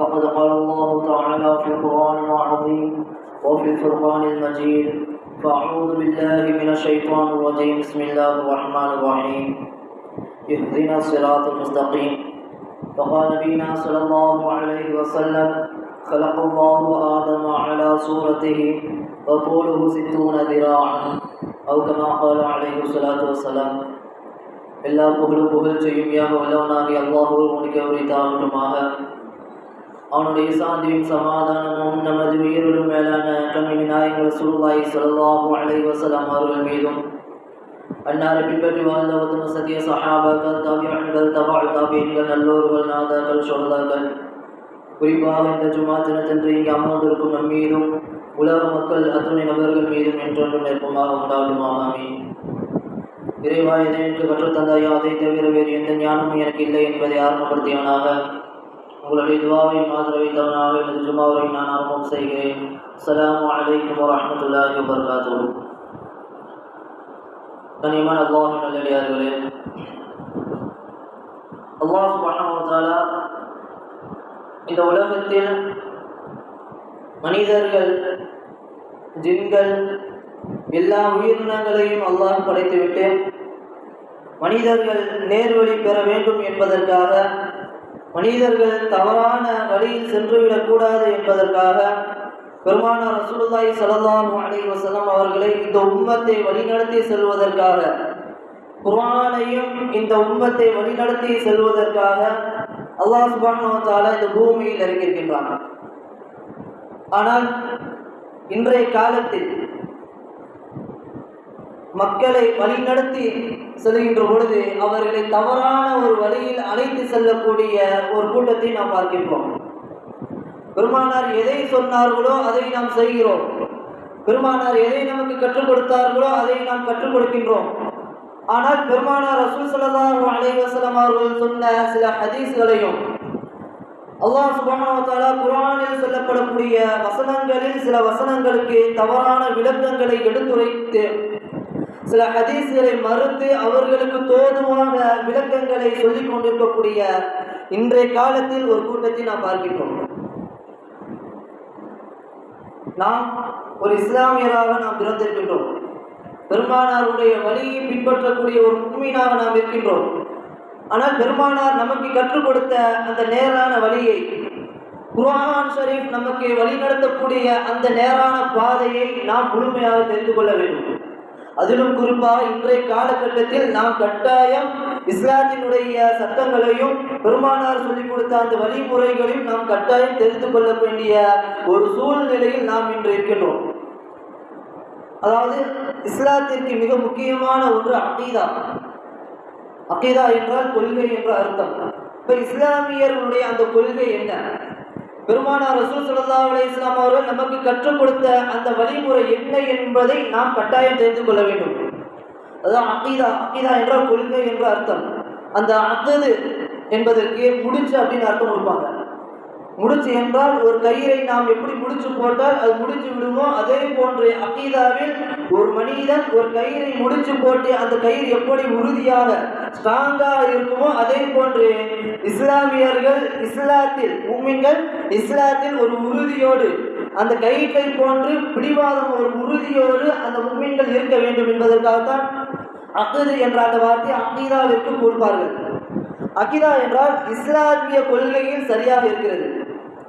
فقد قال الله تعالى في القرآن العظيم وفي الفرقان المجيد فأعوذ بالله من الشيطان الرجيم بسم الله الرحمن الرحيم اهدنا الصراط المستقيم فقال نبينا صلى الله عليه وسلم خلق الله آدم على صورته وطوله ستون ذراعا أو كما قال عليه الصلاة والسلام எல்லா புகழும் புகழ் செய்யும் யாக வல்லவனாகி அல்லாஹ் ஒருவனுக்கு உரித்தாகட்டுமாக அவனுடைய சாந்தியும் சமாதானமும் நமது உயிரோடு மேலான கண்மணி நாயகர் சுருவாய் சொல்லல்லாஹு அலைஹி வஸல்லம் அவர்கள் மீதும். அன்னாரை பின்பற்றி வாழ்ந்த உத்தம சத்திய சஹாபாக்கள் தாபியன்கள் தபால் தாபியன்கள் நல்லோர்கள் நாதாக்கள் சொல்லாக்கள் குறிப்பாக இந்த ஜுமா தினத்தன்று இங்கே அமர்ந்திருக்கும் நம் மீதும் உலக மக்கள் அத்துணை நபர்கள் மீதும் என்றொன்றும் நெருக்கமாக உண்டாகுமாக ஆமீன். இறைவா எதை எனக்கு கற்றுத்தந்தாயோ அதை தவிர வேறு எந்த ஞானமும் எனக்கு இல்லை என்பதை ஆரம்பப்படுத்தியவனாக உங்களுடைய துவாவை ஆதரவை தவனாக எனது ஜுமாவை நான் ஆரம்பம் செய்கிறேன். அஸ்லாம் வலைக்கம் வரமத்துல்லாஹி வபரகாத்துஹு. கனியமான அல்லாஹின் நல்லடியார்களே அல்லாஹ் சுப்ஹானஹு இந்த உலகத்தில் மனிதர்கள் ஜின்கள் எல்லா உயிரினங்களையும் அல்லாஹ் படைத்துவிட்டு மனிதர்கள் நேர்வழி பெற வேண்டும் என்பதற்காக மனிதர்கள் தவறான வழியில் சென்றுவிடக்கூடாது என்பதற்காக பெருமான ரசூலுல்லாஹி ஸல்லல்லாஹு அலைஹி வஸல்லம் அவர்களை இந்த உம்மத்தை வழிநடத்தி செல்வதற்காக குர்ஆனையும் இந்த உம்மத்தை வழிநடத்தி செல்வதற்காக அல்லாஹ் சுப்ஹானஹு இந்த பூமியில் இறங்கியிருக்கின்றான். ஆனால் இன்றைய காலத்தில் மக்களை வழிநடத்தி செல்கின்ற பொழுது அவர்களை தவறான ஒரு வழியில் அழைத்து செல்லக்கூடிய ஒரு கூட்டத்தை நாம் பார்க்கின்றோம். பெருமானார் எதை சொன்னார்களோ அதை நாம் செய்கிறோம். பெருமானார் எதை நமக்கு கற்றுக் கொடுத்தார்களோ அதை நாம் கற்றுக் கொடுக்கின்றோம். ஆனால் பெருமானார் ரசூல் ஸல்லல்லாஹு அலைஹி அவர்கள் சொன்ன சில ஹதீஸ்களையும் அல்லாஹ் சுப்ஹானஹு குரானில் சொல்லப்படக்கூடிய வசனங்களில் சில வசனங்களுக்கு தவறான விளக்கங்களை எடுத்துரைத்து சில ஹதீஸ்களை மறுத்து அவர்களுக்கு தோதுவான விளக்கங்களை சொல்லிக் கொண்டிருக்கக்கூடிய இன்றைய காலத்தில் ஒரு கூட்டத்தை நாம் பார்க்கின்றோம். நாம் ஒரு இஸ்லாமியராக நாம் பிறந்திருக்கின்றோம். பெருமானாருடைய வழியை பின்பற்றக்கூடிய ஒரு உண்மையினாக நாம் இருக்கின்றோம். ஆனால் பெருமானார் நமக்கு கற்றுக் கொடுத்த அந்த நேரான வழியை குரான் ஷரீஃப் நமக்கு வழிநடத்தக்கூடிய அந்த நேரான பாதையை நாம் முழுமையாக தெரிந்து கொள்ள வேண்டும். அதிலும் குறிப்பாக இன்றைய காலகட்டத்தில் நாம் கட்டாயம் இஸ்லாத்தினுடைய சட்டங்களையும் பெருமானார் சொல்லிக் கொடுத்த அந்த வழிமுறைகளையும் நாம் கட்டாயம் தெரிந்து கொள்ள வேண்டிய ஒரு சூழ்நிலையில் நாம் இன்று இருக்கின்றோம். அதாவது இஸ்லாத்திற்கு மிக முக்கியமான ஒன்று அக்கீதா அக்கீதா என்றால் கொள்கை என்ற அர்த்தம். இப்ப இஸ்லாமியர்களுடைய அந்த கொள்கை என்ன? பெருமானார் ரசூல் சல்லா அலி இஸ்லாம் அவர்கள் நமக்கு கற்றுக் கொடுத்த அந்த வழிமுறை என்ன என்பதை நாம் கட்டாயம் தெரிந்து கொள்ள வேண்டும். அதுதான் அக்கீதா அக்கீதா என்றால் கொள்கை என்று அர்த்தம். அந்த அத்தது என்பதற்கு முடிச்சு அப்படின்னு அர்த்தம் கொடுப்பாங்க. முடிச்சு என்றால் ஒரு கயிறை நாம் எப்படி முடிச்சு போட்டால் அது முடிச்சு விடுமோ? அதே போன்று அகீதாவில் ஒரு மனிதன் ஒரு கயிறை முடிச்சு போட்டு அந்த கயிறு எப்படி உறுதியாக ஸ்ட்ராங்காக இருக்குமோ அதே போன்று இஸ்லாமியர்கள் இஸ்லாத்தில் உம்மிங்கள் இஸ்லாத்தில் ஒரு உறுதியோடு அந்த கயிற்றை போன்று பிடிவாதம் ஒரு உறுதியோடு அந்த உம்மின்கள் இருக்க வேண்டும் என்பதற்காகத்தான் அகது என்ற அந்த வார்த்தை அகீதாவிற்கு கொடுப்பார்கள். அகிதா என்றால் இஸ்லாமிய கொள்கையில் சரியாக இருக்கிறது.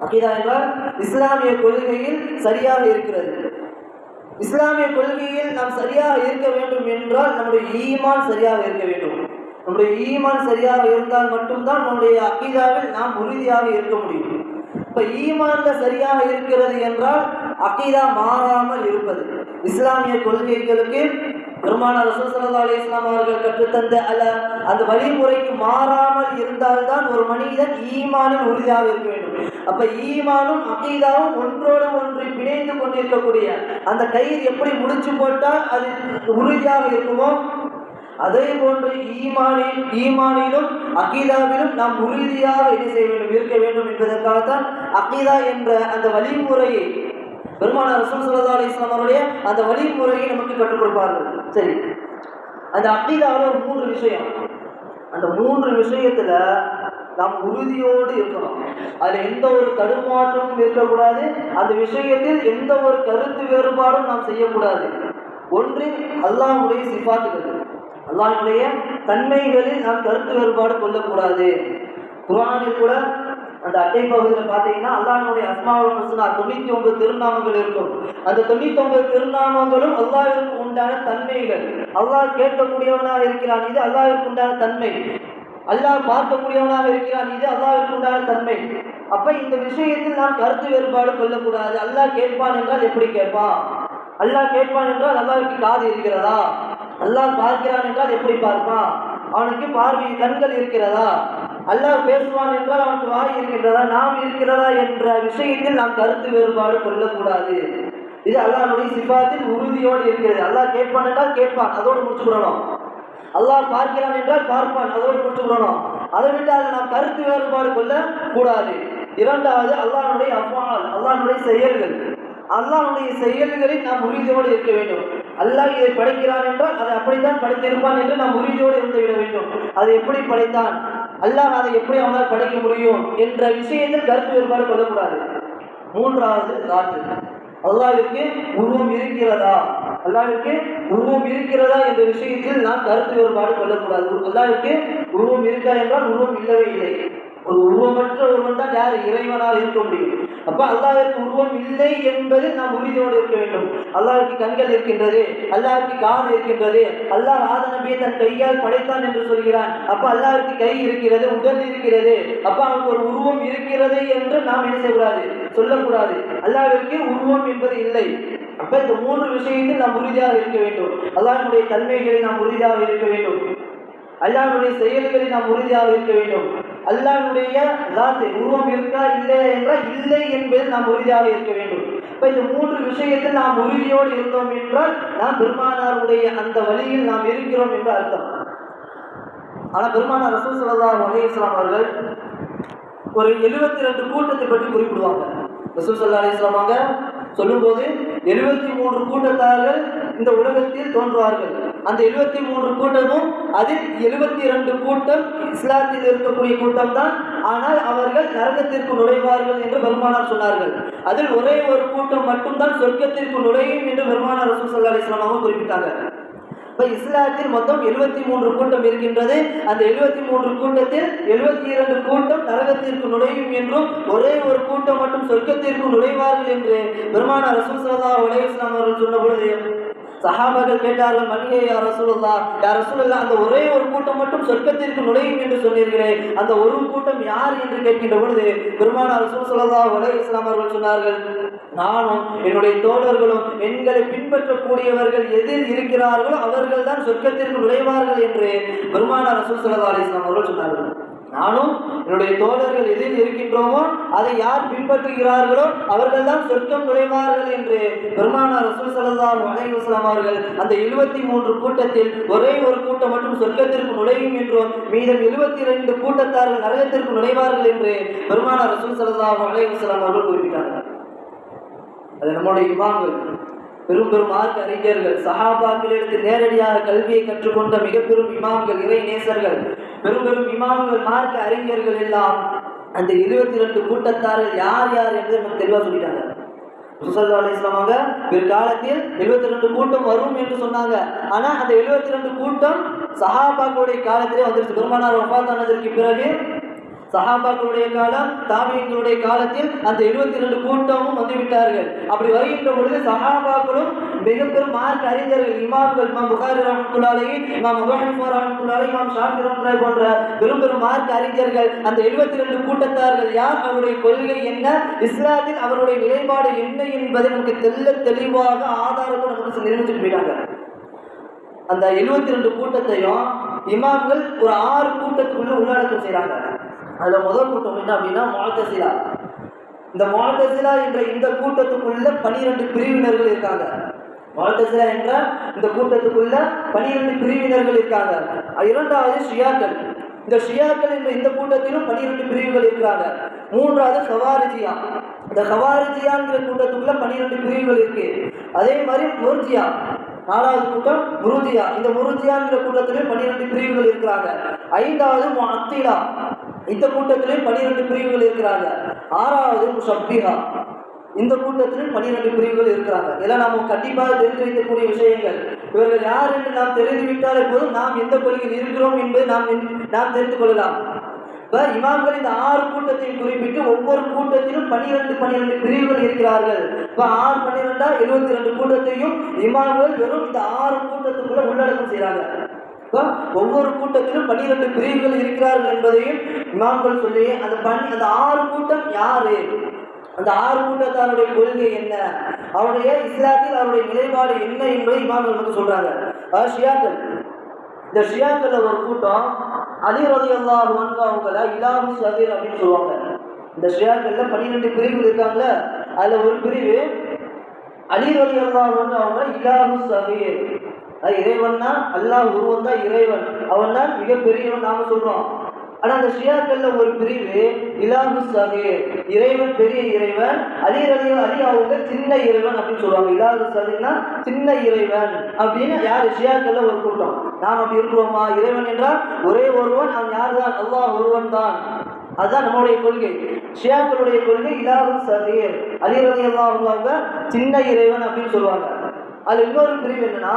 அகிதா என்றால் இஸ்லாமிய கொள்கையில் சரியாக இருக்கிறது. இஸ்லாமிய கொள்கையில் நாம் சரியாக இருக்க வேண்டும் என்றால் நம்முடைய ஈமான் சரியாக இருக்க வேண்டும். நம்முடைய ஈமான் சரியாக இருந்தால் மட்டும்தான் நம்முடைய அக்கீதாவில் நாம் உறுதியாக இருக்க முடியும். இப்ப ஈமான்ல சரியாக இருக்கிறது என்றால் அக்கீதா மாறாமல் இருப்பது. இஸ்லாமிய கொள்கைகளுக்கு பெருமான ரசூல் ஸல்லல்லாஹு அவர்கள் கற்றுத்தந்த அல்ல அந்த வழிமுறைக்கு மாறாமல் இருந்தால்தான் ஒரு மனிதன் ஈமானில் உறுதியாக இருக்க வேண்டும். அப்ப ஈமானும் அகீதாவும் ஒன்றோடு ஒன்று பிணைந்து கொண்டிருக்கக்கூடிய அந்த கயிறு எப்படி முடிச்சு போட்டால் அது உறுதியாக இருக்குமோ? அதே போன்று ஈமானில் ஈமானிலும் அகீதாவிலும் நாம் உறுதியாக என்ன செய்ய வேண்டும்? இருக்க வேண்டும் என்பதற்காகத்தான் அகீதா என்ற அந்த வழிமுறையை பெருமானார் ரசூல் சல்லா அலிஸ்லாம் அவருடைய அந்த வழிமுறையை நமக்கு கற்றுக் கொடுப்பார்கள். சரி. அந்த அக்கீதாவில் ஒரு மூன்று விஷயம். அந்த மூன்று விஷயத்துல நாம் உறுதியோடு இருக்கணும். அதுல எந்த ஒரு தடுமாற்றமும் இருக்கக்கூடாது. அந்த விஷயத்தில் எந்த ஒரு கருத்து வேறுபாடும் நாம் செய்யக்கூடாது. ஒன்று அல்லாஹுடைய சிபாத்துகள் அல்லாஹுடைய தன்மைகளில் நாம் கருத்து வேறுபாடு கொள்ளக்கூடாது. குரானில் கூட அந்த அட்டை பகுதியில் பார்த்தீங்கன்னா அல்லாஹ்வுடைய அஸ்மாவுல் ஹுஸ்னா தொண்ணூற்றி ஒன்பது திருநாமங்கள் இருக்கும். அந்த தொண்ணூற்றி ஒன்பது திருநாமங்களும் அல்லாவிற்கு உண்டான தன்மைகள். அல்லாஹ் கேட்கக்கூடியவனாக இருக்கிறான் இது அல்லாவிற்கு உண்டான தன்மை. அல்லாஹ் பார்க்கக்கூடியவனாக இருக்கிறான் இது அல்லாவிற்கு உண்டான தன்மை. அப்ப இந்த விஷயத்தில் நாம் கருத்து வேறுபாடு கொள்ளக்கூடாது. அல்லாஹ் கேட்பான் என்றால் எப்படி கேட்பான்? அல்லாஹ் கேட்பான் என்றால் அல்லாவிற்கு காது இருக்கிறதா? அல்லாஹ் பார்க்கிறான் என்றால் எப்படி பார்ப்பான்? அவனுக்கு பார்வை கண்கள் இருக்கிறதா? அல்லாஹ் பேசுவான் என்றால் அவனுக்கு வாய் இருக்கின்றதா நாம் இருக்கிறதா என்ற விஷயத்தில் நாம் கருத்து வேறுபாடு கொள்ளக்கூடாது. இது அல்லாஹ்வுடைய சிபாத்தில் உறுதியோடு இருக்கிறது. அல்லாஹ் கேட்பான் என்றால் கேட்பான் அதோடு முடிச்சுக்கிறோம் அல்லாஹ் பார்க்கிறான் என்றால் பார்ப்பான் அதோடு முடிச்சுக்கிறோம் அதை விட்டு அதில் நாம் கருத்து வேறுபாடு கொள்ள கூடாது இரண்டாவது அல்லாஹனுடைய அஃபால் அல்லாஹனுடைய செயல்கள். அல்லாஹனுடைய செயல்களில் நாம் உறுதியோடு இருக்க வேண்டும். அல்லாஹ் இதை படைக்கிறான் என்றால் அதை அப்படித்தான் படைத்திருப்பான் என்று நாம் உறுதியோடு இருந்து விட வேண்டும். அதை எப்படி படைத்தான்? அல்லாஹ் அதை எப்படி அவனால் படைக்க முடியும் என்ற விஷயத்தில் கருத்து வேறுபாடு கொள்ளக்கூடாது. மூன்றாவது ராத்து அல்லாவிற்கு உருவம் இருக்கிறதா? அல்லாவிற்கு உருவம் இருக்கிறதா என்ற விஷயத்தில் நாம் கருத்து வேறுபாடு கொள்ளக்கூடாது. அல்லாவிற்கு உருவம் இருக்கா என்றால் உருவம் இல்லவே இல்லை. ஒரு உருவமற்ற ஒருவன் தான் யார் இறைவனாக இருக்க முடியும்? அப்ப அல்லாவிற்கு உருவம் இல்லை என்பது நாம் உறுதியோடு இருக்க வேண்டும். அல்லாவிற்கு கண்கள் இருக்கின்றது அல்லாவிற்கு காது இருக்கின்றது அல்லாஹ் ஆத நபியை தன் கையால் படைத்தான் என்று சொல்கிறான். அப்ப அல்லாவிற்கு கை இருக்கிறது உடல் இருக்கிறது. அப்ப அவனுக்கு ஒரு உருவம் இருக்கிறது என்று நாம் என்ன செய்யக்கூடாது? சொல்லக்கூடாது. அல்லாவிற்கு உருவம் என்பது இல்லை. அப்ப இந்த மூன்று விஷயத்தில் நாம் உறுதியாக இருக்க வேண்டும். அல்லாஹ்வுடைய தன்மைகளை நாம் உறுதியாக இருக்க வேண்டும். அல்லாஹ்வுடைய செயல்களை நாம் உறுதியாக இருக்க வேண்டும். அல்லாஹ்வுடைய தாத்தை உருவம் இருக்கா இல்லை என்றால் இல்லை என்பது நாம் உறுதியாக இருக்க வேண்டும். இப்போ இந்த மூன்று விஷயத்தில் நாம் உறுதியோடு இருந்தோம் என்றால் நாம் பெருமானாருடைய அந்த வழியில் நாம் இருக்கிறோம் என்று அர்த்தம். ஆனால் பெருமானார் ரசூல் சலதா அலைஹி வஸல்லம் அவர்கள் ஒரு எழுபத்தி ரெண்டு கூட்டத்தை பற்றி குறிப்பிடுவாங்க. ரசூல் சல்லா அலைஹி சொல்லும்போது எழுபத்தி மூன்று கூட்டத்தார்கள் இந்த உலகத்தில் தோன்றுவார்கள். அந்த எழுபத்தி மூன்று கூட்டமும் அதில் எழுபத்தி இரண்டு கூட்டம் இஸ்லாத்தில் இருக்கக்கூடிய கூட்டம் தான் ஆனால் அவர்கள் நரகத்திற்கு நுழைவார்கள் என்று பெருமானார் சொன்னார்கள். அதில் ஒரே ஒரு கூட்டம் மட்டும்தான் சொர்க்கத்திற்கு நுழையும் என்று பெருமானார் ரசூல் சல்லா அலைஹி குறிப்பிட்டாங்க இப்போ இஸ்லாத்தில் மொத்தம் எழுபத்தி மூன்று கூட்டம் இருக்கின்றது. அந்த எழுபத்தி மூன்று கூட்டத்தில் எழுபத்தி இரண்டு கூட்டம் நரகத்திற்கு நுழையும் என்றும் ஒரே ஒரு கூட்டம் மட்டும் சொர்க்கத்திற்கு நுழைவார்கள் என்று பெருமான ரசூல் ஸல்லல்லாஹு அலைஹி வஸல்லம் அவர்கள் சொன்ன பொழுது சஹாபாக்கள் கேட்டார்கள் மணியே யார ரசூலுல்லா யார ரசூலுல்லா அந்த ஒரே ஒரு கூட்டம் மட்டும் சொர்க்கத்திற்கு நுழையும் என்று சொன்னீர்களே அந்த ஒரு கூட்டம் யார் என்று கேட்கின்ற பொழுது பெருமானார் ரசூல் ஸல்லல்லாஹு வலை இஸ்லாமர்கள் அவர்கள் சொன்னார்கள் நானும் என்னுடைய தோழர்களும் எங்களை பின்பற்றக்கூடியவர்கள் எதில் இருக்கிறார்களோ அவர்கள் தான் சொர்க்கத்திற்கு நுழைவார்கள் என்று பெருமானார் ரசூல் சொல்லலா அலி வஸல்லம் அவர்கள் சொன்னார்கள். நானும் என்னுடைய தோழர்கள் எதில் இருக்கின்றோமோ அதை யார் பின்பற்றுகிறார்களோ அவர்கள் தான் சொர்க்கம் நுழைவார்கள் என்று பெருமானார் ரசூல் சலதா அலைஹி அவர்கள் அந்த எழுபத்தி மூன்று கூட்டத்தில் ஒரே ஒரு கூட்டம் மட்டும் சொர்க்கத்திற்கு நுழையும் என்றும் மீதம் எழுபத்தி ரெண்டு கூட்டத்தார்கள் நரகத்திற்கு நுழைவார்கள் என்று பெருமானார் ரசூல் சலதா அலைஹி அவர்கள் குறிப்பிட்டார்கள். அது நம்முடைய இமாம்கள் பெரும் பெரும் மார்க்க அறிஞர்கள் சஹாபாக்களிடத்தில் நேரடியாக கல்வியை கற்றுக்கொண்ட மிக பெரும் இமாம்கள் இறை நேசர்கள் பெரும் பெரும் இமாம்கள் மார்க்க அறிஞர்கள் எல்லாம் அந்த இருபத்தி ரெண்டு கூட்டத்தார்கள் யார் யார் என்று நமக்கு தெளிவாக சொல்லிட்டாங்க. முசல்லா அலிஸ்லாமாக பிற்காலத்தில் எழுபத்தி ரெண்டு கூட்டம் வரும் என்று சொன்னாங்க. ஆனா அந்த எழுபத்தி ரெண்டு கூட்டம் சஹாபாக்களுடைய காலத்திலே வந்துருச்சு. பெருமானார் வஃபாத்தானதற்கு பிறகு சஹாபாக்களுடைய காலம் தாபியங்களுடைய காலத்தில் அந்த எழுபத்தி ரெண்டு கூட்டமும் வந்துவிட்டார்கள். அப்படி வருகின்ற பொழுது சஹாபாக்களும் மிக பெரும் மார்க் அறிஞர்கள் இமாம்கள் இமாம் புகாரி ரஹமத்துல்லாலை இமாம் அபுஹனிஃபா ரஹமத்துல்லாலை இமாம் ஷாஃபி ரஹமத்துல்லாஹி போன்ற பெரும் பெரும் மார்க் அறிஞர்கள் அந்த எழுபத்தி ரெண்டு கூட்டத்தார்கள் யார்? அவருடைய கொள்கை என்ன? இஸ்லாத்தில் அவருடைய நிலைப்பாடு என்ன என்பதை நமக்கு தெல்ல தெளிவாக ஆதாரத்தை நமக்கு நிரூபிச்சுட்டு போயிட்டாங்க. அந்த எழுபத்தி ரெண்டு கூட்டத்தையும் இமாம்கள் ஒரு ஆறு கூட்டத்துக்குள்ள உள்ளடக்கம் செய்கிறாங்க அதில் முதல் கூட்டம் என்ன அப்படின்னா முஅத்தசிலா. இந்த முஅத்தசிலா என்ற இந்த கூட்டத்துக்குள்ள பனிரெண்டு பிரிவினர்கள் இருக்காங்க. முஅத்தசிலா என்ற இந்த கூட்டத்துக்குள்ள பனிரெண்டு பிரிவினர்கள் இருக்காங்க. இரண்டாவது ஷியாக்கள். இந்த ஷியாக்கள் என்ற இந்த கூட்டத்திலும் பனிரெண்டு பிரிவுகள் இருக்கிறாங்க. மூன்றாவது ஹவாரிஜியா இந்த ஹவாரிஜியாங்கிற கூட்டத்துக்குள்ள பனிரெண்டு பிரிவுகள் இருக்கு. அதே மாதிரி முர்ஜியா. நாலாவது கூட்டம் முருஜியா. இந்த முருஜியாங்கிற கூட்டத்திலும் பன்னிரெண்டு பிரிவுகள் இருக்கிறாங்க. ஐந்தாவது அத்திலா இந்த கூட்டத்திலே பன்னிரெண்டு பிரிவுகள் இருக்கிறாங்க. ஆறாவது முஷப்பிஹா. இந்த கூட்டத்திலும் பன்னிரெண்டு பிரிவுகள் இருக்கிறாங்க. இதெல்லாம் நாம் கண்டிப்பாக தெரிந்து வைக்கக்கூடிய விஷயங்கள். இவர்கள் யார் என்று நாம் தெரிந்து விட்டாலே போதும் நாம் எந்த கொள்கையில் இருக்கிறோம் என்பதை நாம் நாம் தெரிந்து கொள்ளலாம். இப்போ இமாம்கள் இந்த ஆறு கூட்டத்தையும் குறிப்பிட்டு ஒவ்வொரு கூட்டத்திலும் பனிரெண்டு பன்னிரெண்டு பிரிவுகள் இருக்கிறார்கள். இப்போ ஆறு பன்னிரெண்டா எழுபத்தி ரெண்டு கூட்டத்தையும் இமாம்கள் வெறும் இந்த ஆறு கூட்டத்துக்குள்ள உள்ளடக்கம் செய்கிறாங்க ஒவ்வொரு கூட்டத்திலும் பன்னிரெண்டு பிரிவுகள் இருக்கிறார்கள் என்பதையும் இமாம்கள் சொல்லி அந்த பனி அந்த ஆறு கூட்டம் யாரு? அந்த ஆறு கூட்டத்தாருடைய கொள்கை என்ன? அவருடைய இஸ்லாத்தில் அவருடைய நிலைப்பாடு என்ன என்பதை இமாம்கள் வந்து சொல்றாங்க. அதாவது ஷியாக்கள். இந்த ஷியாக்கள் ஒரு கூட்டம் அதிரதி அல்லாஹ் அவங்கள இலாஹு சதீர் அப்படின்னு சொல்லுவாங்க. இந்த ஷியாக்கள்ல பன்னிரெண்டு பிரிவுகள் இருக்காங்கல்ல அதுல ஒரு பிரிவு அலிரதி அல்லாஹ் அவங்க இலாஹு சதீர் அது இறைவன்னா அல்லாஹ் உருவம் தான் இறைவன். அவன் தான் மிகப்பெரியவன் நாம சொல்றோம். ஆனா அந்த ஷியாக்கள்ல ஒரு பிரிவு இலாஹு சகீர். இறைவன் பெரிய இறைவன் அலி ரலி அலி அவங்க சின்ன இறைவன் அப்படின்னு சொல்லுவாங்க. இலாஹு சகீர்னா சின்ன இறைவன் அப்படின்னு யார்? ஷியாக்கள்ல ஒரு கூட்டம். நாம் அப்படி இருக்கிறோமா? இறைவன் என்றால் ஒரே ஒருவன் அவன் யார் தான் அல்லாஹ் ஒருவன் தான். அதுதான் நம்மளுடைய கொள்கை. ஷியாக்களுடைய கொள்கை இலாஹு சகீர். அலி ரலி அல்லாஹ் அவங்க சின்ன இறைவன் அப்படின்னு சொல்லுவாங்க. அதில் இன்னொரு பிரிவு என்னன்னா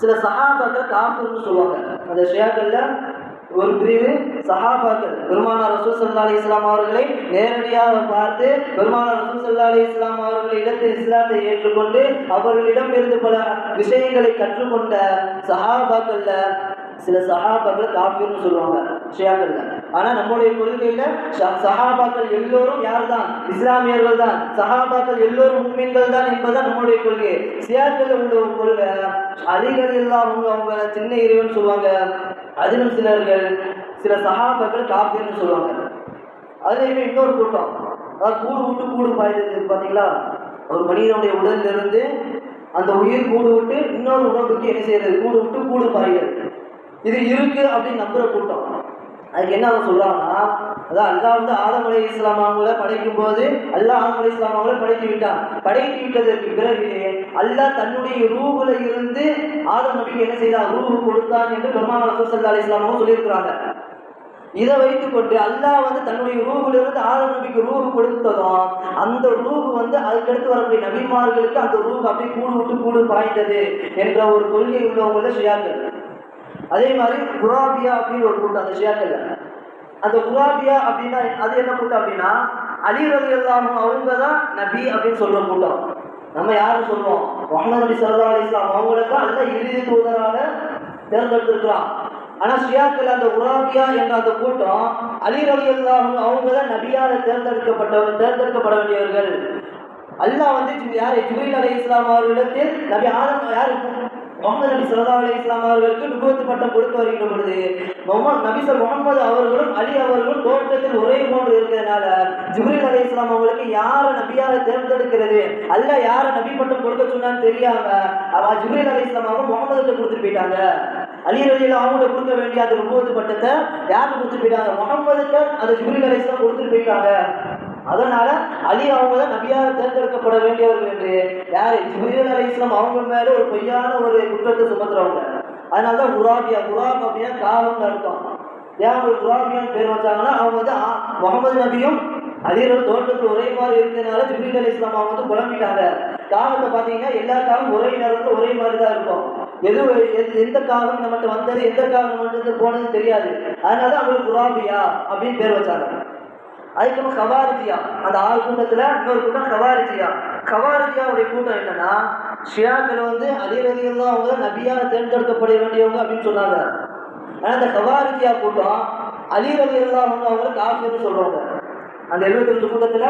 சில சஹாபாக்கள் காஃபர்னு சொல்லுவாங்க. அந்த ஷியாக்கள்ல ஒரு பிரிவு சஹாபாக்கள். பெருமானார் ரசூல் சல்லா அலி இஸ்லாம் அவர்களை நேரடியாக பார்த்து பெருமானார் ரசூல் சல்லா அலி இஸ்லாம் அவர்கள் இடத்தில் இஸ்லாத்தை ஏற்றுக்கொண்டு அவர்களிடம் இருந்து பல விஷயங்களை கற்றுக்கொண்ட சஹாபாக்கள்ல சில சஹாபாக்கள் காஃபிர்னு சொல்லுவாங்க. ஷியாக்கள்ல ஆனா நம்முடைய கொள்கையில ச- சஹாபாக்கள் எல்லோரும் யார் தான் இஸ்லாமியர்கள் தான் சஹாபாக்கள் எல்லோரும் முக்மீன்கள் தான் என்பதுதான் நம்மளுடைய கொள்கை. சியாக்கள் உள்ள ஒரு கொள்கை அலிகள் எல்லாம் அவங்க அவங்க சின்ன இறைவன் சொல்லுவாங்க. அதிலும் சிலர்கள் சில சகாபாக்கள் காப்பீர்னு சொல்லுவாங்க. அதுலேயுமே இன்னொரு கூட்டம். அதாவது கூடு விட்டு கூடு பாய்ந்தது பார்த்தீங்களா ஒரு மனிதனுடைய உடலிலிருந்து அந்த உயிர் கூடு விட்டு இன்னொரு உடம்புக்கு என்ன செய்யறது கூடு விட்டு கூடு பாய்கிறது இது இருக்கு அப்படின்னு நம்புற கூட்டம். அதுக்கு என்ன அவங்க சொல்கிறாங்கன்னா அதான் அல்லாஹ் வந்து ஆதம் அலை இஸ்லாம் அவங்கள படைக்கும் போது அல்லாஹ் ஆதம் அலை இஸ்லாம் அவங்கள படைத்து விட்டான். படைத்து விட்டதற்கு பிறகு அல்லாஹ் தன்னுடைய ரூகுல இருந்து ஆதம் நபிக்கு என்ன செய்தான்? ரூபு கொடுத்தான் என்று பெருமான ரசூசல்லா அலி இஸ்லாம் சொல்லியிருக்கிறாங்க. இதை வைத்துக்கொண்டு அல்லாஹ் வந்து தன்னுடைய ரூபில் இருந்து ஆதம் நபிக்கு ரூபு கொடுத்ததும் அந்த ரூபு வந்து அதுக்கடுத்து வரக்கூடிய நபிமார்களுக்கு அந்த ரூபு அப்படியே கூடு விட்டு கூடு பாய்ந்தது என்ற ஒரு கொள்கை உள்ளவங்க சுயாக்கள் அதே மாதிரி குராபியா அப்படின்னு ஒரு கூட்டம் அந்த ஷியாக்கள் அந்த குராபியா அப்படின்னா அது என்ன கூட்டம் அப்படின்னா அலி ரவி அவங்க தான் நபி அப்படின்னு சொல்ற கூட்டம் நம்ம யாரும் சொல்லுவோம் முகமது நபி சல்லா அலி இஸ்லாம் அவங்கள தான் அல்ல இறுதி தூதராக தேர்ந்தெடுத்திருக்கிறான். ஆனா ஷியாக்கள் அந்த உராபியா என்ற அந்த கூட்டம் அலி ரவி அவங்க தான் நபியால தேர்ந்தெடுக்கப்பட்ட தேர்ந்தெடுக்கப்பட வேண்டியவர்கள். அல்லாஹ் வந்து யார்? ஜுபீல் அலி இஸ்லாம் அவர்களிடத்தில் நபி ஆதம் யார் முகமது நபி சல்லா அலி இஸ்லாம் அவர்களுக்கு நுபுவத்து பட்டம் கொடுத்து வருகின்ற பொழுது முகமது நபி முகமது அவர்களும் அலி அவர்களும் தோற்றத்தில் ஒரே போன்று இருக்கிறதுனால ஜிப்ரீல் அலி இஸ்லாம் அவங்களுக்கு யாரை நபியாக தேர்ந்தெடுக்கிறது அல்ல யாரை நபி பட்டம் கொடுக்க சொன்னான்னு தெரியாம அவ ஜிப்ரீல் அலி இஸ்லாம் அவங்க முகமது கொடுத்துட்டு போயிட்டாங்க. அலி ரலியில் அவங்கள்ட்ட கொடுக்க வேண்டிய அந்த நுபுவத்து பட்டத்தை யாருக்கு கொடுத்துட்டு போயிட்டாங்க? முகமதுக்கு அந்த ஜிப்ரீல் அலி இஸ்லாம் கொடுத்துட்டு போயிட்டாங்க. அதனால அலி அவங்க தான் நபியாக தேர்ந்தெடுக்கப்பட வேண்டியவர்கள் என்று யாரு? ஜிப்ரீல் அலி இஸ்லாம் அவங்க மேல ஒரு பொய்யான ஒரு குற்றத்தை சுமத்துறவங்க. அதனால தான் குராபியா குராப் அப்படின்னா காவல்னு அர்த்தம். ஏன் அவங்களுக்கு குராபியான்னு பேர் வச்சாங்கன்னா அவங்க வந்து முகமது நபியும் அலிரல் தோட்டத்தில் ஒரே மாதிரி இருந்ததுனால ஜிப்ரீல் அலி இஸ்லாம் அவங்க வந்து குழம்பிட்டாங்க காவத்தை பார்த்தீங்கன்னா எல்லா காவலும் ஒரே நேரத்தில் ஒரே மாதிரி தான் இருக்கும். எது எது- எந்த காகம் நம்மகிட்ட வந்தது எந்த காகம் நம்மகிட்ட போனது தெரியாது. அதனால அவங்களுக்கு குராபியா அப்படின்னு பேர் வச்சாங்க. அதுக்கப்புறம் கவாரிஜியா அந்த ஆறு கூட்டத்தில் இன்னொரு கூட்டம் கவாரிஜியா கவாரிஜியாவுடைய கூட்டம் என்னன்னா ஷியாக்கள் வந்து அலிரலியெல்லாம் அவங்க நபியாக தேர்ந்தெடுக்கப்பட வேண்டியவங்க அப்படின்னு சொன்னாங்க. ஆனால் அந்த கவாரிஜியா கூட்டம் அலிரலியெல்லாம் வந்து அவங்க காஃபின்னு சொல்கிறாங்க அந்த எழுபத்தஞ்சு கூட்டத்தில்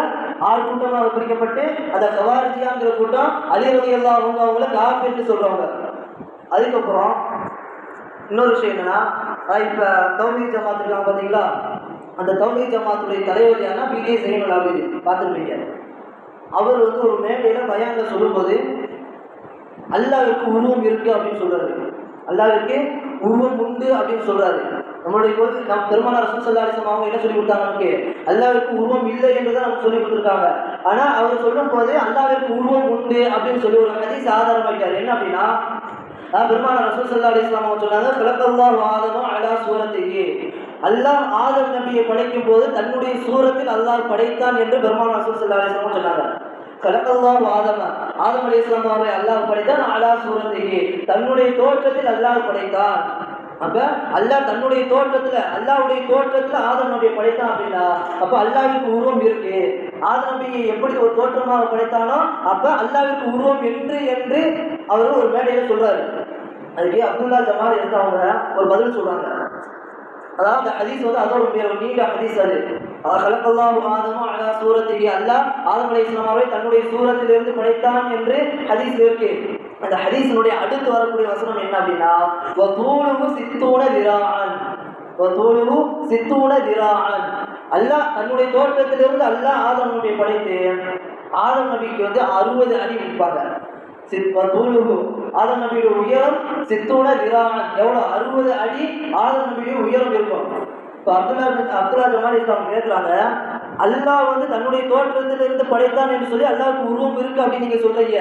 ஆறு கூட்டமாக பிரிக்கப்பட்டு அந்த கவாரிஜியாங்கிற கூட்டம் அலிரலியெல்லாம் அவங்க அவங்கள காஃபின்னு சொல்கிறாங்க அதுக்கப்புறம் இன்னொரு விஷயம் என்னன்னா இப்போ தௌமி ஜமாத் இருக்காங்க பார்த்தீங்களா? அந்த தௌஹி ஜமாத்துடைய தலைவர் யாருன்னா பிஜே சைனுல் ஆபிதி பார்த்துருப்பீங்க. அவர் வந்து ஒரு மேடையில் பயாங்க சொல்லும்போது அல்லாவிற்கு உருவம் இருக்கு அப்படின்னு சொல்றாரு. அல்லாவிற்கு உருவம் உண்டு அப்படின்னு சொல்றாரு. நம்மளுடைய போது நம் பெருமானார் ரசூசல்லாசம் அவங்க என்ன சொல்லி கொடுத்தாங்க நமக்கு? அல்லாவிற்கு உருவம் இல்லை என்றுதான் நமக்கு சொல்லி கொடுத்துருக்காங்க. ஆனா அவர் சொல்லும் போது அல்லாவிற்கு உருவம் உண்டு அப்படின்னு சொல்லி ஒரு கதை சாதாரண வைக்காரு என்ன அப்படின்னா நான் பெருமானார் ரசூசல்லா அலிஸ்லாம் அவங்க சொன்னாங்க கிழக்கல்லா வாதமும் அலா சூரத்தையே அல்லாஹ் ஆதம் நபியை படைக்கும் போது தன்னுடைய சூரத்தில் அல்லாஹ் படைத்தான் என்று பெருமானார் ரசூசல்லா அலிஸ்லாம் சொன்னாங்க. கலக்கல்லாம் ஆதம ஆதம் அலைஹிஸ்ஸலாம் அவரை அல்லாஹ் படைத்தான் அலா சூரத்தையே தன்னுடைய தோற்றத்தில் அல்லாஹ் படைத்தான். அப்ப அல்லாஹ் தன்னுடைய தோற்றத்துல அல்லாஹ்வுடைய தோற்றத்துல ஆதம் நபியை படைத்தான் அப்படின்னா அப்ப அல்லாவிற்கு உருவம் இருக்கு. ஆதம் நபியை எப்படி ஒரு தோற்றமாக படைத்தானோ அப்ப அல்லாவிற்கு உருவம் என்று என்று அவர் ஒரு மேடையில சொல்றாரு. அதுக்கு அப்துல்லா ஜமால் இருந்தவங்க ஒரு பதில் சொல்றாங்க. அதாவது அந்த ஹதீஸ் வந்து அதோட நீண்ட ஹதீஸ் அது. கலக்கல்லாஹு ஆதமும் அழகா சூரத்திலே அல்ல ஆதம் தன்னுடைய சூரத்திலிருந்து படைத்தான் என்று ஹதீஸ் இருக்கு. அந்த ஹதீஸினுடைய அடுத்து வரக்கூடிய வசனம் என்ன அப்படின்னா வதூலுஹு சித்தூன திராஅன். வதூலுஹு சித்தூன திராஅன். அல்லாஹ் தன்னுடைய தோற்றத்திலிருந்து அல்லாஹ் ஆதம் நபியை படைத்து ஆதம் நபிக்கு வந்து அறுபது அடி வைப்பாங்க சித்வதூலுஹு ஆதம் நபியுடைய உயரம் சித்தூன திராணன் எவ்வளோ அறுபது அடி ஆதம் நபியுடைய உயரம் இருக்கும். இப்போ அப்துல்லா பின் அப்துல்லா ஜமால் இஸ்லாம் கேட்குறாங்க அல்லாஹ் வந்து தன்னுடைய தோற்றத்திலிருந்து படைத்தான் என்று சொல்லி அல்லாஹ்வுக்கு உருவம் இருக்கு அப்படின்னு நீங்க சொல்றீங்க.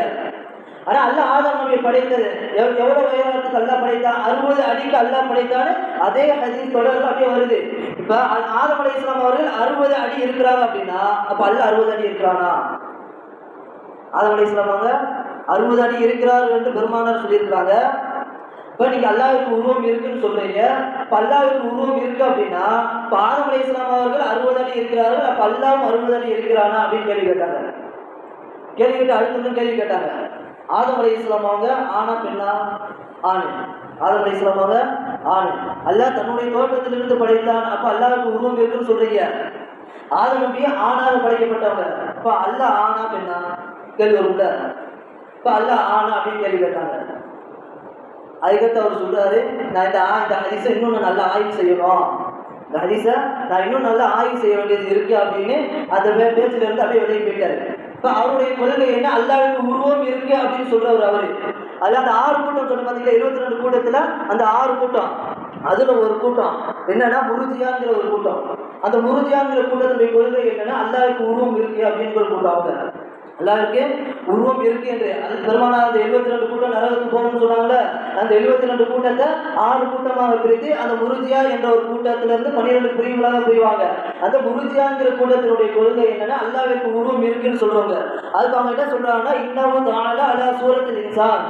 ஆனால் அல்லாஹ் ஆதம் நபியை படைத்தது எவ்- எவ்வளவு உயரத்துக்கு அல்லாஹ் படைத்தான்? அறுபது அடிக்கு அல்லாஹ் படைத்தான்னு அதே ஹதீஸ் தொடர்ந்து அப்படியே வருது. இப்போ ஆ- ஆதம் அலை இஸ்லாம் அவர்கள் அறுபது அடி இருக்கிறாங்க அப்படின்னா அப்போ அல்லாஹ் அறுபது அடி இருக்கிறானா? ஆதம் அலை இஸ்லாம் அறுபது அடி இருக்கிறார் என்று பெருமானார் சொல்லியிருக்கிறாங்க. இப்போ நீங்க அல்லாவிற்கு உருவம் இருக்குன்னு சொல்றீங்க. இப்போ உருவம் இருக்கு அப்படின்னா இப்போ ஆதம் இஸ்லாம் அவர்கள் அறுபது அடி இருக்கிறார்கள் அப்போ அல்லாவும் அறுபது அடி இருக்கிறானா அப்படின்னு கேள்வி கேட்டாங்க. கேள்வி கேட்டு அடுத்தது கேள்வி கேட்டாங்க. ஆதம் அலை இஸ்லாம் அவங்க ஆனா பெண்ணா? ஆணு. ஆதம் அலை இஸ்லாம் அவங்க ஆணு. அல்லாஹ் தன்னுடைய தோட்டத்திலிருந்து படைத்தான். அப்போ அல்லாவுக்கு உருவம் இருக்குன்னு சொல்றீங்க. ஆதம் நபியே ஆணாக படைக்கப்பட்டவங்க. இப்போ அல்லாஹ் ஆணா பெண்ணா? கேள்வி வரும்ல. இப்போ அல்லாஹ் ஆனா அப்படின்னு கேள்வி கேட்டாங்க. அதுக்கடுத்து அவர் சொல்றாரு நான் இந்த ஆ இந்த ஹரிசை இன்னும் நல்லா ஆய்வு செய்யணும். இந்த ஹரிசை நான் இன்னும் நல்லா ஆய்வு செய்ய வேண்டியது இருக்கு அப்படின்னு அந்த பேச்சுல இருந்து அப்படியே வெளியே போயிட்டாரு. இப்போ அவருடைய கொள்கை என்ன? அல்லாவுக்கு உருவம் இருக்கு அப்படின்னு சொல்றவர் அவரு. அது அந்த ஆறு கூட்டம் சொன்ன பார்த்தீங்களா இருபத்தி ரெண்டு கூட்டத்துல அந்த ஆறு கூட்டம். அதுல ஒரு கூட்டம். என்னன்னா முருஜியாங்கிற ஒரு கூட்டம். அந்த முருஜியாங்கிற கூட்டத்தினுடைய கொள்கை என்னன்னா அல்லாவுக்கு உருவம் இருக்கு அப்படிங்கிற ஒரு கூட்டம் அவங்க எல்லாருக்கும் உருவம் இருக்கு என்று. அது பெருமானார் அந்த எழுபத்தி ரெண்டு கூட்டம் நரகத்துக்கு போகணும்னு சொன்னாங்கல்ல? அந்த எழுபத்தி ரெண்டு கூட்டத்தை ஆறு கூட்டமாக பிரித்து அந்த முருஜியா என்ற ஒரு கூட்டத்துல இருந்து பன்னிரெண்டு பிரிவுகளாக பிரிவாங்க. அந்த முருஜியாங்கிற கூட்டத்தினுடைய கொள்கை என்னன்னா அல்லாவிற்கு உருவம் இருக்குன்னு சொல்றாங்க அதுக்கு அவங்க என்ன சொல்றாங்கன்னா இன்னமும் தானல அல்லா சூரத்தில் இன்சான்.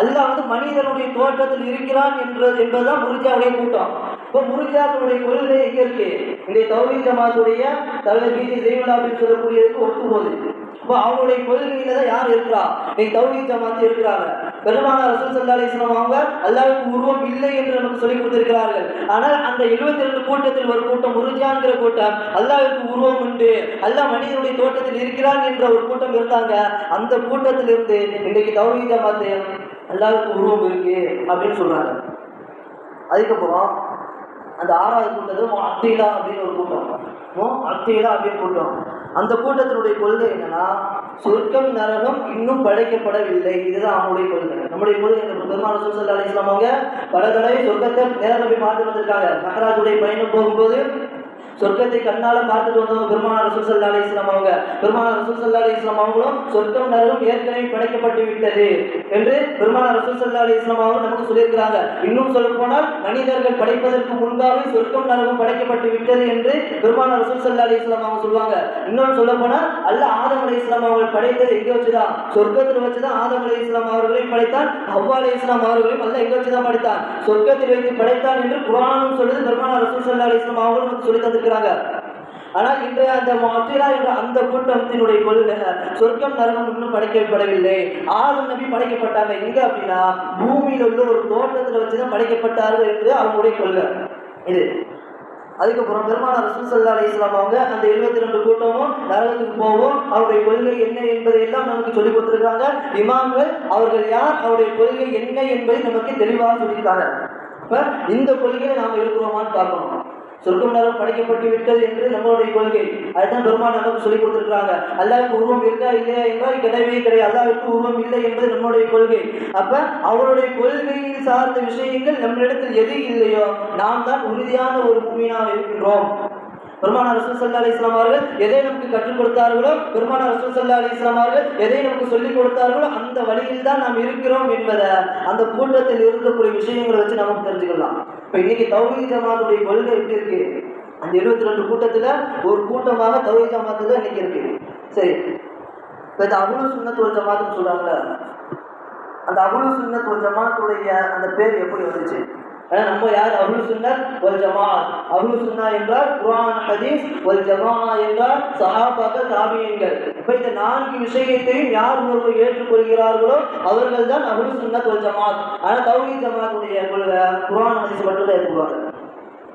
அல்லாஹ் வந்து மனிதனுடைய தோற்றத்தில் இருக்கிறான் என்று என்பதுதான் முருஜியாவுடைய கூட்டம். இப்போ முருஜியாக்களுடைய கொள்கை எங்க இருக்கு? இந்த தௌவி ஜமாத்துடைய தலைவர் பிஜி ஜெயலலிதா அப்படின்னு சொல்லக்கூடியதுக்கு ஒத்து போகுது இப்போ அவங்களுடைய கொள்கையில தான் யார் இருக்கிறா? நீ தௌஹீ ஜமாத் இருக்கிறாங்க. பெருமான ரசூல் சல்லா அலிஸ்லாம் அவங்க அல்லாவுக்கு உருவம் இல்லை என்று நமக்கு சொல்லிக் கொடுத்திருக்கிறார்கள். ஆனால் அந்த எழுபத்தி ரெண்டு கூட்டத்தில் ஒரு கூட்டம் முருஜான்கிற கூட்டம் அல்லாஹ்வுக்கு உருவம் உண்டு. அல்லாஹ் மனிதனுடைய தோட்டத்தில் இருக்கிறான் என்ற ஒரு கூட்டம் இருந்தாங்க. அந்த கூட்டத்தில் இருந்து இன்றைக்கு தௌஹீ ஜமாத்து அல்லாவுக்கு உருவம் இருக்கு அப்படின்னு சொல்றாங்க. அதுக்கப்புறம் அந்த ஆறாவது கூட்டத்தில் மோ அத்தீலா அப்படின்னு ஒரு கூட்டம். மோ அத்தீலா அப்படின்னு கூட்டம். அந்த கூட்டத்தினுடைய கொள்கை என்னன்னா சொர்க்கம் நரகம் இன்னும் படைக்கப்படவில்லை. இதுதான் அவங்களுடைய கொள்கை. நம்முடைய கொள்கை என்ன? பெருமாள் சூசல் அலிஸ்லாம் அவங்க பல தடவை சொர்க்கத்தை நேரம் போய் மாற்றி வந்திருக்காங்க. மகராஜுடைய பயணம் போகும்போது சொர்க்கத்தை கண்ணால பார்த்துட்டு வந்தவங்க பெருமானார் ரசூல் சல்லா அலி இஸ்லாம் அவங்க. பெருமானார் ரசூல் சல்லா அலி இஸ்லாம் அவங்களும் சொர்க்கம் நரகம் ஏற்கனவே படைக்கப்பட்டு விட்டது என்று பெருமானார் ரசூல் சல்லா அலி இஸ்லாம் அவங்க நமக்கு சொல்லியிருக்கிறாங்க. இன்னும் சொல்ல போனால் மனிதர்கள் படைப்பதற்கு முன்பாகவே சொர்க்கம் நரகம் படைக்கப்பட்டு விட்டது என்று பெருமானார் ரசூல் சல்லா அலி இஸ்லாம் அவங்க சொல்லுவாங்க. இன்னொன்று சொல்ல போனால் அல்ல ஆதம் அலி இஸ்லாம் அவர்கள் படைத்தது எங்க வச்சுதான்? சொர்க்கத்தில் வச்சுதான் ஆதம் அலி இஸ்லாம் அவர்களையும் படைத்தான். அவ்வா அலி இஸ்லாம் அவர்களையும் அல்ல எங்க வச்சுதான் படைத்தான்? சொர்க்கத்தில் வைத்து படைத்தான் என்று குரானும் சொல்லுது. பெருமானார் ரசூல் சல்லா அலி இஸ்லாம் அவங்களும் சொல்லி சொல்லி இருக்கிறாங்க. ஆனால் இன்றைய அந்த மாத்திரா என்ற அந்த கூட்டத்தினுடைய கொள்கை சொர்க்கம் நரகம் இன்னும் படைக்கப்படவில்லை. ஆதம் நபி படைக்கப்பட்டாங்க. எங்க அப்படின்னா பூமியில் உள்ள ஒரு தோட்டத்தில் வச்சுதான் படைக்கப்பட்டார்கள் என்று அவங்களுடைய கொள்கை. இது. அதுக்கப்புறம் பெருமானார் ரசூல் சல்லா அலி இஸ்லாம் அவங்க அந்த எழுபத்தி ரெண்டு கூட்டமும் நரகத்துக்கு போவோம். அவருடைய கொள்கை என்ன என்பதை எல்லாம் நமக்கு சொல்லி கொடுத்துருக்காங்க இமாம்கள் அவர்கள் யார் அவருடைய கொள்கை என்ன என்பதை நமக்கு தெளிவாக சொல்லியிருக்காங்க. இப்போ இந்த கொள்கையை நாம இருக்கிறோமான்னு பார்க்கணும். சொர்க்கம் நரகம் படைக்கப்பட்டு விட்டது என்று நம்மளுடைய கொள்கை அதுதான் பெருமான் நமக்கு சொல்லிக் கொடுத்துருக்காங்க அல்லாவுக்கு உருவம் இருக்கா இல்லையா என்றால் கிடையவே கிடையாது. அல்லாவிற்கு உருவம் இல்லை என்பது நம்மளுடைய கொள்கை. அப்ப அவருடைய கொள்கையில் சார்ந்த விஷயங்கள் நம்மளிடத்தில் எது இல்லையோ நாம் தான் உறுதியான ஒரு பூமியாக இருக்கின்றோம். பெருமான ரசூல் சல்லா அலி இஸ்லாம் அவர்கள் எதை நமக்கு கற்றுக் கொடுத்தார்களோ பெருமான ரசூல் சல்லா அலி இஸ்லாம் அவர்கள் எதை நமக்கு சொல்லிக் கொடுத்தார்களோ அந்த வழியில் தான் நாம் இருக்கிறோம் என்பதை அந்த கூட்டத்தில் இருக்கக்கூடிய விஷயங்களை வச்சு நமக்கு தெரிஞ்சுக்கலாம். இப்போ இன்னைக்கு தௌஹீத் ஜமாத்துடைய கொள்கை எப்படி இருக்கு? அந்த எழுபத்தி ரெண்டு கூட்டத்தில் ஒரு கூட்டமாக தௌஹீத் ஜமாத்து தான் இன்னைக்கு இருக்கு. சரி. இப்போ இந்த அகுலு சுண்ணத்து ஒரு ஜமாத்துன்னு சொல்றாங்கல்ல அந்த அகுலு சுண்ணத்து ஒரு ஜமாத்துடைய அந்த பேர் எப்படி வந்துச்சு? நம்ம யார்? அகுலு சுன்னத் ஒல் ஜமாத் அகுலு சுன்னா என்றால் குரான் ஹதீஸ் ஒரு ஜமா என்றால் சஹாபாக்கள் தாபியங்கள். இப்போ இந்த நான்கு விஷயத்தையும் யார் ஒருவர் ஏற்றுக்கொள்கிறார்களோ அவர்கள் தான் அகுலு சுன்னத் ஒல் ஜமாத் ஆனால் தௌஹீத் ஜமாத்துடைய கொள்கை குரான் ஹதீஸ் மட்டும் தான் ஏற்றுக்குவாங்க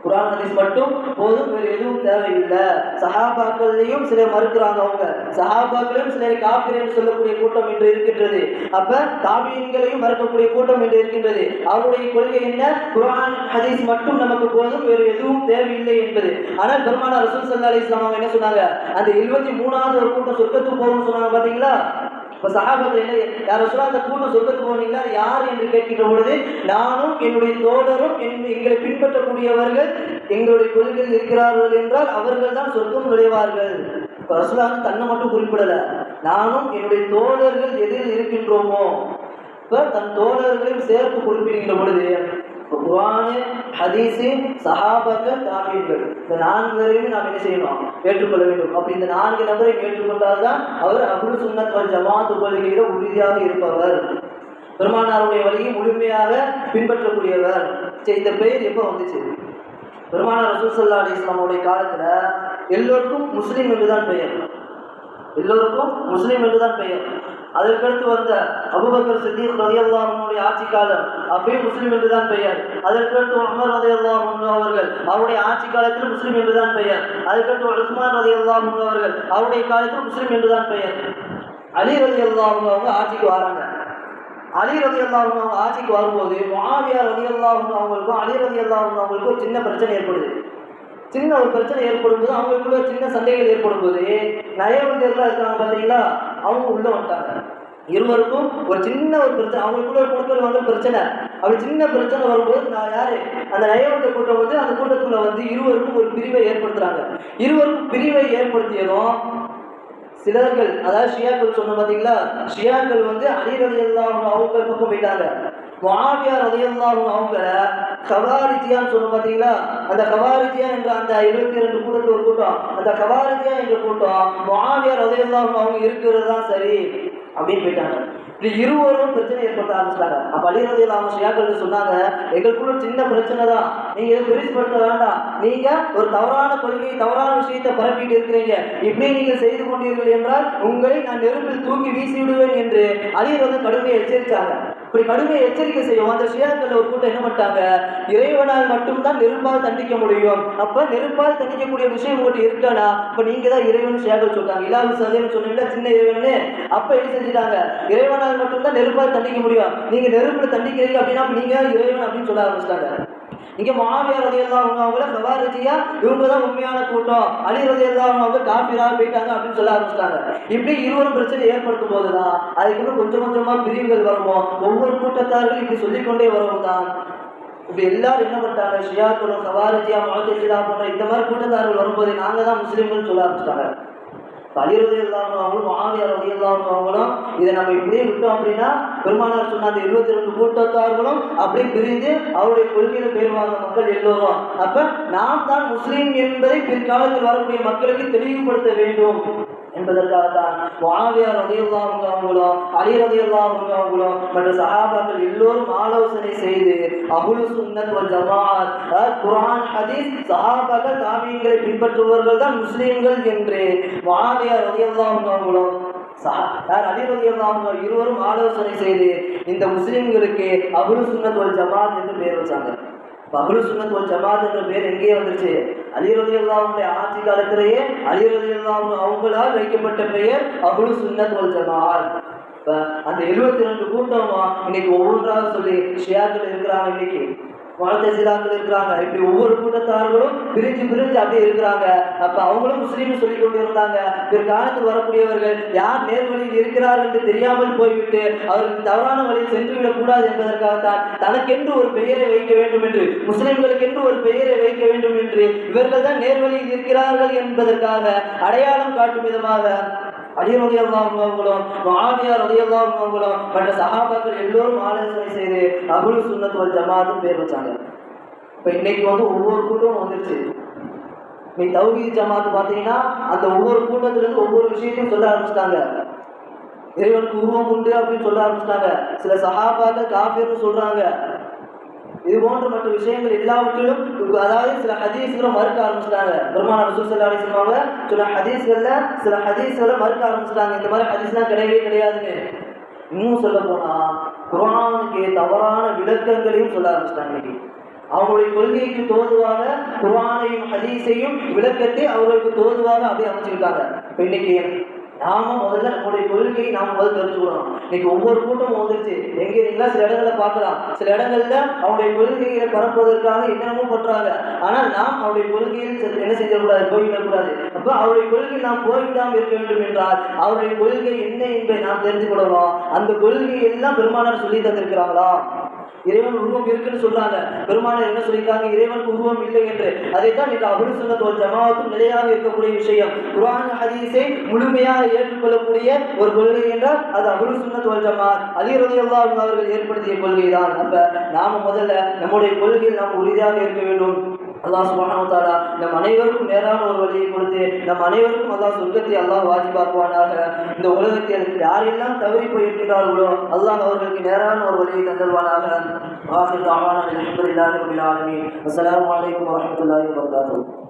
குரான் ஹதீஸ் மட்டும் போதும் வேறு எதுவும் தேவையில்லை. சஹாபாக்கள்லையும் சிலர் மறுக்கிறாங்க அவங்க. சஹாபாக்களையும் சிலர் காப்பீர் என்று சொல்லக்கூடிய கூட்டம் இன்று இருக்கின்றது. அப்ப தாபியன்களையும் மறுக்கக்கூடிய கூட்டம் இன்று இருக்கின்றது. அவருடைய கொள்கை என்ன? குரான் ஹதீஸ் மட்டும் நமக்கு போதும் வேறு எதுவும் தேவையில்லை என்பது. ஆனால் பெருமானா ரசூல் சல்லா அலி இஸ்லாம் அவங்க என்ன சொன்னாங்க? அந்த எழுபத்தி மூணாவது ஒரு கூட்டம் சொர்க்கத்துக்கு போகணும்னு சொன்னாங்க பாத்தீங்களா? இப்போ சகாபத்தில் என்ன யார் சொல்ல அந்த கூட்டம் சொர்க்கத்துக்கு போனீங்களா? யார் என்று கேட்கின்ற பொழுது நானும் என்னுடைய தோழரும் என் எங்களை பின்பற்றக்கூடியவர்கள் எங்களுடைய கொள்கையில் இருக்கிறார்கள் என்றால் அவர்கள் தான் சொர்க்கம் நுழைவார்கள். இப்போ ரசுலாக தன்னை மட்டும் குறிப்பிடலை. நானும் என்னுடைய தோழர்கள் எதில் இருக்கின்றோமோ? இப்போ தன் தோழர்களையும் சேர்த்து குறிப்பிடுகின்ற பொழுது இப்போ ஹதீஸு சஹாபாக்கள் தாபீன்கள் இந்த நான்கு பேரையும் நாம் என்ன செய்யணும்? ஏற்றுக்கொள்ள வேண்டும். அப்படி இந்த நான்கு நபரை ஏற்றுக்கொண்டால்தான் அவர் அபுல் சுன்னத் வல் ஜமாத் கொள்கையில உறுதியாக இருப்பவர். பெருமானாருடைய வழியை முழுமையாக பின்பற்றக்கூடியவர். சரி இந்த பெயர் எப்போ வந்துச்சு? பெருமானார் ரசூல் சல்லா அலி இஸ்லாமுடைய காலத்துல எல்லோருக்கும் முஸ்லீம் என்றுதான் பெயர். எல்லோருக்கும் முஸ்லீம் என்றுதான் பெயர். அதற்கடுத்து வந்த அபுபக்கர் ரதி ரதியல்லாஹனுடைய ஆட்சி காலம் அப்பயும் முஸ்லீம் என்றுதான் பெயர். அதற்கடுத்து உமர் ரதியல்லாஹு அவர்கள் அவருடைய ஆட்சி காலத்தில் முஸ்லீம் என்றுதான் பெயர். அதற்கடுத்து உஸ்மான் ரதியல்லாஹு அவர்கள் அவருடைய காலத்தில் முஸ்லீம் என்றுதான் பெயர். அலி ரதியல்லாஹு அவங்க ஆட்சிக்கு வராங்க. அலி ரதி அவங்க ஆட்சிக்கு வரும்போது மாவியார் ரதி அவங்களுக்கும் அலி ரதி அவங்களுக்கும் சின்ன பிரச்சனை ஏற்படுது. சின்ன ஒரு பிரச்சனை ஏற்படும் போது அவங்களுக்குள்ள சின்ன சண்டைகள் ஏற்படும் போது நயவந்தியர்களாக இருக்காங்க பார்த்தீங்களா அவங்க உள்ள வந்துட்டாங்க. இருவருக்கும் ஒரு சின்ன ஒரு பிரச்சனை அவங்களுக்குள்ள ஒரு கொடுக்கல் வாங்கல் பிரச்சனை. அப்படி சின்ன பிரச்சனை வரும்போது நான் யாரு? அந்த நயவந்த கூட்டம் வந்து அந்த கூட்டத்துக்குள்ள வந்து இருவருக்கும் ஒரு பிரிவை ஏற்படுத்துறாங்க. இருவருக்கும் பிரிவை ஏற்படுத்தியதும் சிலர்கள் அதாவது ஷியாக்கள் சொன்ன பார்த்தீங்களா ஷியாக்கள் வந்து அலி தான் அவங்க அவங்க பக்கம் போயிட்டாங்க. மாவியார் ரலியல்லாஹு அவங்கள கவாரிஜியான்னு சொன்ன பார்த்தீங்களா அந்த கவாரிஜியா என்ற அந்த இருபத்தி ரெண்டு கூட்டத்தில் ஒரு கூட்டம். அந்த கவாரிஜியா என்ற கூட்டம் மாவியார் ரலியல்லாஹு அவங்க இருக்கிறது தான் சரி அப்படின்னு போயிட்டாங்க. இப்படி இருவரும் பிரச்சனை ஏற்படுத்த ஆரம்பிச்சிட்டாங்க. அப்ப அலிரதி இல்லாம ஷியாக்கள் சொன்னாங்க? எங்களுக்குள்ள சின்ன பிரச்சனை தான். நீங்க இதை பெருசுப்படுத்த வேண்டாம். நீங்க ஒரு தவறான கொள்கையை தவறான விஷயத்தை பரப்பிட்டு இருக்கிறீங்க. இப்படி நீங்கள் செய்து கொண்டீர்கள் என்றால் உங்களை நான் நெருப்பில் தூக்கி வீசி விடுவேன் என்று அலிரது வந்து கடுமையை எச்சரித்தாங்க இப்படி கடுமையை எச்சரிக்கை செய்யும். அந்த ஷியாக்கள் ஒரு கூட்டம் என்ன பண்ணிட்டாங்க? இறைவனால் மட்டும்தான் நெருப்பால் தண்டிக்க முடியும். அப்ப நெருப்பால் தண்டிக்கக்கூடிய விஷயம் உங்கள்கிட்ட இருக்கானா இப்ப நீங்க தான் இறைவன் ஷியாக்கள் சொல்றாங்க இல்லாத சதேன்னு சொன்னீங்களா சின்ன இறைவன் அப்ப என்ன செஞ்சுட்டாங்க? இறைவனால் மட்டும்தான் நெருப்பால் தண்டிக்க முடியும். நீங்க நெருப்புல தண்டிக்கிறீங்க அப்படின்னா நீங்க தான் இறைவன் அப்படின்னு சொல்ல ஆரம்பிச்சிட்டாங்க. இங்க மாவியார் ரதியெல்லாம் அவங்க அவங்கள கவாரஜியா இவங்க தான் உண்மையான கூட்டம். அலி ரதியெல்லாம் அவங்க காப்பீராக போயிட்டாங்க அப்படின்னு சொல்ல ஆரம்பிச்சிட்டாங்க. இப்படி இருவரும் பிரச்சனை ஏற்படுத்தும் போதுதான் அதுக்கப்புறம் கொஞ்சம் கொஞ்சமா பிரிவுகள் வருமோ ஒவ்வொரு கூட்டத்தார்கள் இப்படி சொல்லிக்கொண்டே வரவும் தான். இப்படி எல்லாரும் என்ன பண்ணிட்டாங்க? ஷியாக்களும் கவாரஜியா மாஜிலா போன்ற இந்த மாதிரி கூட்டத்தார்கள் வரும்போது நாங்கள் தான் முஸ்லீம்கள் சொல்ல ஆரம்பிச்சிட்டாங்க. அலிரதி இல்லாமல் அவங்களும் மாவியார் ரதி இல்லாமல் அவங்களும் இதை நம்ம இப்படியே விட்டோம் அப்படின்னா பெருமானார் சொன்ன அந்த இருபத்தி ரெண்டு கூட்டத்தார்களும் அப்படியே பிரிந்து அவருடைய கொள்கையில பெயர்வாங்க மக்கள் எல்லோரும். அப்ப நாம் தான் முஸ்லீம் என்பதை பிற்காலத்தில் வரக்கூடிய மக்களுக்கு தெளிவுபடுத்த வேண்டும். என்பதற்காக தான் மாவியார் ரதியுல்லாவுங்க அவங்களும் அலி ரதியுல்லாவுங்க அவங்களும் மற்ற சகாபாக்கள் எல்லோரும் ஆலோசனை செய்து அபுல் சுன்னத் வல் ஜமாத் குரான் ஹதீஸ் சகாபாக்கள் தாமியங்களை பின்பற்றுபவர்கள் தான் முஸ்லீம்கள் என்று மாவியார் ரதியுல்லாவுங்க அவங்களும் சஹா- இருவரும் ஆலோசனை செய்து இந்த முஸ்லிம்களுக்கு அபுல் சுன்னத் வல் ஜமாத் என்று பெயர் வச்சாங்க. பகுலு சுன்னத் வல் ஜமாத் என்ற பேர் எங்கேயே வந்துருச்சு? அலிரதியல்லாவுடைய ஆட்சி காலத்திலேயே அலி அவங்களால் வைக்கப்பட்ட பெயர் அபுல் சுன்னத் வல் ஜமால் அந்த எழுபத்தி ரெண்டு கூட்டமா இன்னைக்கு ஒவ்வொன்றாக சொல்லி ஷியாக்கள் இருக்கிறாங்க இன்னைக்கு. வாழ்த்தசிலாக்கள் இருக்கிறாங்க. இப்படி ஒவ்வொரு கூட்டத்தார்களும் பிரிஞ்சு பிரிஞ்சு அப்படியே இருக்கிறாங்க. அப்ப அவங்களும் முஸ்லீம்னு சொல்லி கொண்டு இருந்தாங்க பிற்காலத்தில் வரக்கூடியவர்கள் யார் நேர்வழியில் இருக்கிறார்கள் என்று தெரியாமல் போய்விட்டு அவர்கள் தவறான வழியில் சென்று விடக்கூடாது என்பதற்காகத்தான் தனக்கென்று ஒரு பெயரை வைக்க வேண்டும் என்று முஸ்லிம்களுக்கென்று ஒரு பெயரை வைக்க வேண்டும் என்று இவர்கள் தான் நேர்வழியில் இருக்கிறார்கள் என்பதற்காக அடையாளம் காட்டும் விதமாக அலி ரலி அவங்களும் மாவியார் ரலி அவங்களும் மற்ற சகாபாக்கள் எல்லோரும் ஆலோசனை செய்து அபுல் சுன்னத் வல் பேர் வச்சாங்க. இப்போ இன்னைக்கு வந்து ஒவ்வொரு கூட்டம் வந்துருச்சு. நீ தௌகி ஜமாத்து பார்த்தீங்கன்னா அந்த ஒவ்வொரு கூட்டத்திலிருந்து ஒவ்வொரு விஷயத்தையும் சொல்ல ஆரம்பிச்சிட்டாங்க. இறைவனுக்கு உருவம் உண்டு அப்படின்னு சொல்ல ஆரம்பிச்சிட்டாங்க. சில சஹாபாக்கள் காஃபிர்னு சொல்கிறாங்க இது போன்ற மற்ற விஷயங்கள் எல்லாவற்றிலும் அதாவது சில ஹதீஸ்களை மறுக்க ஆரம்பிச்சிட்டாங்க. பெருமான ரசூல் சல்லா சொல்லுவாங்க சில ஹதீஸ்களில் சில ஹதீஸ்களை மறுக்க ஆரம்பிச்சிட்டாங்க. இந்த மாதிரி ஹதீஸ்லாம் கிடையவே கிடையாதுன்னு இன்னும் சொல்ல போனால் குரானுக்கு தவறான விளக்கங்களையும் சொல்ல ஆரம்பிச்சிட்டாங்க இன்னைக்கு. அவங்களுடைய கொள்கைக்கு தோதுவாக குர்வானையும் ஹதீஸையும் விளக்கத்தை அவர்களுக்கு தோதுவாக அப்படியே அமைச்சுக்கிட்டாங்க இப்போ இன்னைக்கு நாம முதல்ல நம்முடைய கொள்கையை நாம முதல்ல தெரிஞ்சுக்கணும். இன்னைக்கு ஒவ்வொரு கூட்டமும் வந்துருச்சு. எங்க இருந்தா சில இடங்களை பார்க்கலாம். சில இடங்கள்ல அவருடைய கொள்கையை பரப்புவதற்காக என்னென்னமோ பண்றாங்க. ஆனால் நாம் அவருடைய கொள்கையில் என்ன செய்யக்கூடாது? போய்விடக்கூடாது. அப்போ அவருடைய கொள்கை நாம் போய்விடாமல் இருக்க வேண்டும் என்றால் அவருடைய கொள்கை என்ன என்பதை நாம் தெரிந்து கொள்ளலாம் அந்த கொள்கை எல்லாம் பெருமானார் சொல்லி தந்திருக்கிறாங்களா இறைவன் உருவம் இருக்குன்னு சொல்றாங்க. பெருமானார் என்ன சொல்லியிருக்காங்க? இறைவனுக்கு உருவம் இல்லை என்று. அதைத்தான் இந்த அபுல் சுன்னத் ஜமாவுக்கும் நிலையாக இருக்கக்கூடிய விஷயம். குரான் ஹதீஸை முழுமையாக ஏற்றுக்கொள்ளக்கூடிய ஒரு கொள்கை என்றால் அது அபுல் சுன்னத் ஜமா அதிரதையெல்லாம் அவர்கள் ஏற்படுத்திய கொள்கை தான் அப்ப நாம முதல்ல நம்முடைய கொள்கையில் நாம் உறுதியாக இருக்க வேண்டும். அல்லாஹ் சுப்ஹானஹு நம் அனைவருக்கும் நேரான ஒரு வழியை கொடுத்து நம் அனைவருக்கும் அல்லாஹ் சொர்க்கத்தை அல்லாஹ் வாஜிபாக்குவானாக. இந்த உலகத்தில் யாரெல்லாம் தவறி போயிருக்கிறார்களோ அல்லாஹ் அவர்களுக்கு நேரான ஒரு வழியை தந்தல்வானாக ஆசிர் தாவான அல்ஹம்துலில்லாஹி ரபில் ஆலமீன். அஸ்ஸலாமு அலைக்கும் வரஹ்மத்துல்லாஹி வபரகாத்துஹு.